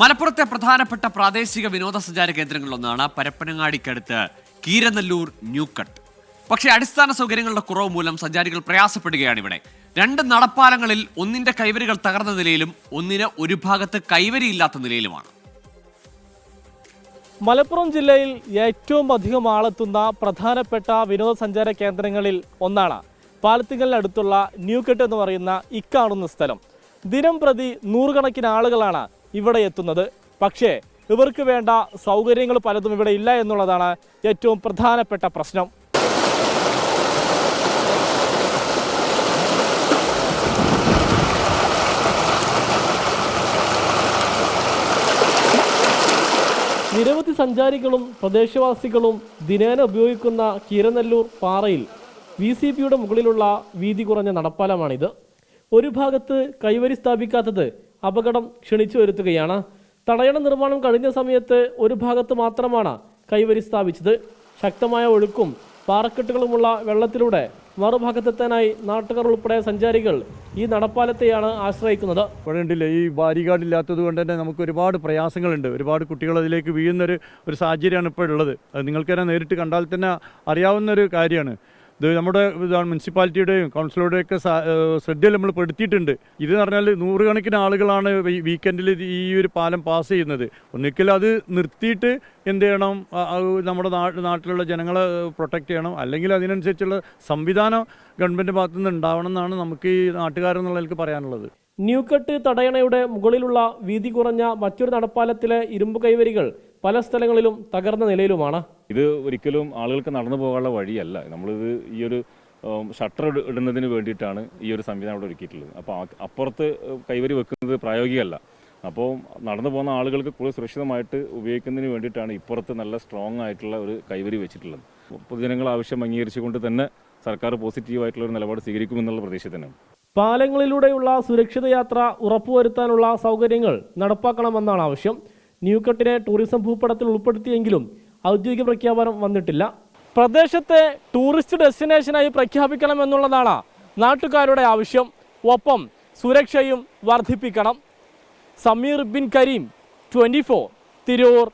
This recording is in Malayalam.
മലപ്പുറത്തെ പ്രധാനപ്പെട്ട പ്രാദേശിക വിനോദസഞ്ചാര കേന്ദ്രങ്ങളിലൊന്നാണ് പരപ്പനങ്ങാടിക്കടുത്ത് കീരനെല്ലൂർ ന്യൂക്കട്ട് പക്ഷേ അടിസ്ഥാന സൗകര്യങ്ങളുടെ കുറവ് മൂലം സഞ്ചാരികൾ പ്രയാസപ്പെടുകയാണ് ഇവിടെ. രണ്ട് നടപ്പാലങ്ങളിൽ ഒന്നിന്റെ കൈവരികൾ തകർന്ന നിലയിലും ഒന്നിന് ഒരു ഭാഗത്ത് കൈവരിയില്ലാത്ത നിലയിലുമാണ്. മലപ്പുറം ജില്ലയിൽ ഏറ്റവും അധികം ആളെത്തുന്ന പ്രധാനപ്പെട്ട വിനോദസഞ്ചാര കേന്ദ്രങ്ങളിൽ ഒന്നാണ് പാലത്തിങ്കലിനടുത്തുള്ള ന്യൂക്കെട്ട് എന്ന് പറയുന്ന ഇക്കാണുന്ന സ്ഥലം. ദിനം പ്രതി നൂറുകണക്കിന് ആളുകളാണ് ഇവിടെ എത്തുന്നത്. പക്ഷേ ഇവർക്ക് വേണ്ട സൗകര്യങ്ങൾ പലതും ഇവിടെ ഇല്ല എന്നുള്ളതാണ് ഏറ്റവും പ്രധാനപ്പെട്ട പ്രശ്നം. നിരവധി സഞ്ചാരികളും പ്രദേശവാസികളും ദിനേന ഉപയോഗിക്കുന്ന കീരനെല്ലൂർ പാറയിൽ വി സി പിയുടെ മുകളിലുള്ള വീതി കുറഞ്ഞ നടപ്പാലമാണിത്. ഒരു ഭാഗത്ത് കൈവരി സ്ഥാപിക്കാത്തത് അപകടം ക്ഷണിച്ചു വരുത്തുകയാണ്. തടയണ നിർമ്മാണം കഴിഞ്ഞ സമയത്ത് ഒരു ഭാഗത്ത് മാത്രമാണ് കൈവരി സ്ഥാപിച്ചത്. ശക്തമായ ഒഴുക്കും പാറക്കെട്ടുകളുമുള്ള വെള്ളത്തിലൂടെ മറുഭാഗത്തെത്താനായി നാട്ടുകാർ ഉൾപ്പെടെ സഞ്ചാരികൾ ഈ നടപ്പാലത്തെയാണ് ആശ്രയിക്കുന്നത്. ഇവിടെ ഉണ്ടില്ല ഈ ബാരികാർഡ് ഇല്ലാത്തത് കൊണ്ട് തന്നെ നമുക്ക് ഒരുപാട് പ്രയാസങ്ങളുണ്ട്. ഒരുപാട് കുട്ടികൾ അതിലേക്ക് വീഴുന്നൊരു ഒരു സാഹചര്യമാണ് ഇപ്പോഴുള്ളത്. അത് നിങ്ങൾക്ക് തന്നെ നേരിട്ട് കണ്ടാൽ തന്നെ അറിയാവുന്ന ഒരു കാര്യമാണ്. ഇത് നമ്മുടെ മുനിസിപ്പാലിറ്റിയുടെയും കൗൺസിലറുടെയൊക്കെ ശ്രദ്ധയിൽ നമ്മൾ പെടുത്തിയിട്ടുണ്ട്. ഇത് പറഞ്ഞാൽ നൂറുകണക്കിന് ആളുകളാണ് വീക്കെൻഡിൽ ഈ ഒരു പാലം പാസ് ചെയ്യുന്നത്. ഒന്നിക്കൽ അത് നിർത്തിയിട്ട് എന്ത് ചെയ്യണം? നമ്മുടെ നാട്ടിലുള്ള ജനങ്ങളെ പ്രൊട്ടക്റ്റ് ചെയ്യണം. അല്ലെങ്കിൽ അതിനനുസരിച്ചുള്ള സംവിധാനം ഗവൺമെന്റ് ഭാഗത്തു നിന്ന് ഉണ്ടാവണം എന്നാണ് നമുക്ക് ഈ നാട്ടുകാരെന്നുള്ള നിലയ്ക്ക് പറയാനുള്ളത്. ന്യൂക്കട്ട് തടയണയുടെ മുകളിലുള്ള വീതി കുറഞ്ഞ മറ്റൊരു നടപ്പാലത്തിലെ ഇരുമ്പ് കൈവരികൾ പല സ്ഥലങ്ങളിലും തകർന്ന നിലയിലുമാണ്. ഇത് ഒരിക്കലും ആളുകൾക്ക് നടന്നു പോകാനുള്ള വഴിയല്ല. നമ്മളിത് ഈ ഒരു ഷട്ടർ ഇടുന്നതിന് വേണ്ടിയിട്ടാണ് ഈ ഒരു സംവിധാനം ഇവിടെ ഒരുക്കിയിട്ടുള്ളത്. അപ്പോൾ അപ്പുറത്ത് കൈവരി വെക്കുന്നത് പ്രായോഗികമല്ല. അപ്പോൾ നടന്നു പോകുന്ന ആളുകൾക്ക് കൂടുതൽ സുരക്ഷിതമായിട്ട് ഉപയോഗിക്കുന്നതിന് വേണ്ടിയിട്ടാണ് ഇപ്പുറത്ത് നല്ല സ്ട്രോങ് ആയിട്ടുള്ള ഒരു കൈവരി വെച്ചിട്ടുള്ളത്. പൊതുജനങ്ങൾ ആവശ്യം അംഗീകരിച്ചുകൊണ്ട് തന്നെ സർക്കാർ പോസിറ്റീവായിട്ടുള്ള ഒരു നിലപാട് സ്വീകരിക്കുമെന്നുള്ള പ്രതീക്ഷ തന്നെ പാലങ്ങളിലൂടെയുള്ള സുരക്ഷിത യാത്ര ഉറപ്പുവരുത്താനുള്ള സൗകര്യങ്ങൾ നടപ്പാക്കണമെന്നാണ് ആവശ്യം. ന്യൂക്കട്ടിനെ ടൂറിസം ഭൂപടത്തിൽ ഉൾപ്പെടുത്തിയെങ്കിലും ഔദ്യോഗിക പ്രഖ്യാപനം വന്നിട്ടില്ല. പ്രദേശത്തെ ടൂറിസ്റ്റ് ഡെസ്റ്റിനേഷനായി പ്രഖ്യാപിക്കണമെന്നുള്ളതാണ് നാട്ടുകാരുടെ ആവശ്യം. ഒപ്പം സുരക്ഷയും വർദ്ധിപ്പിക്കണം. Sameer bin Kareem twenty four Tirur.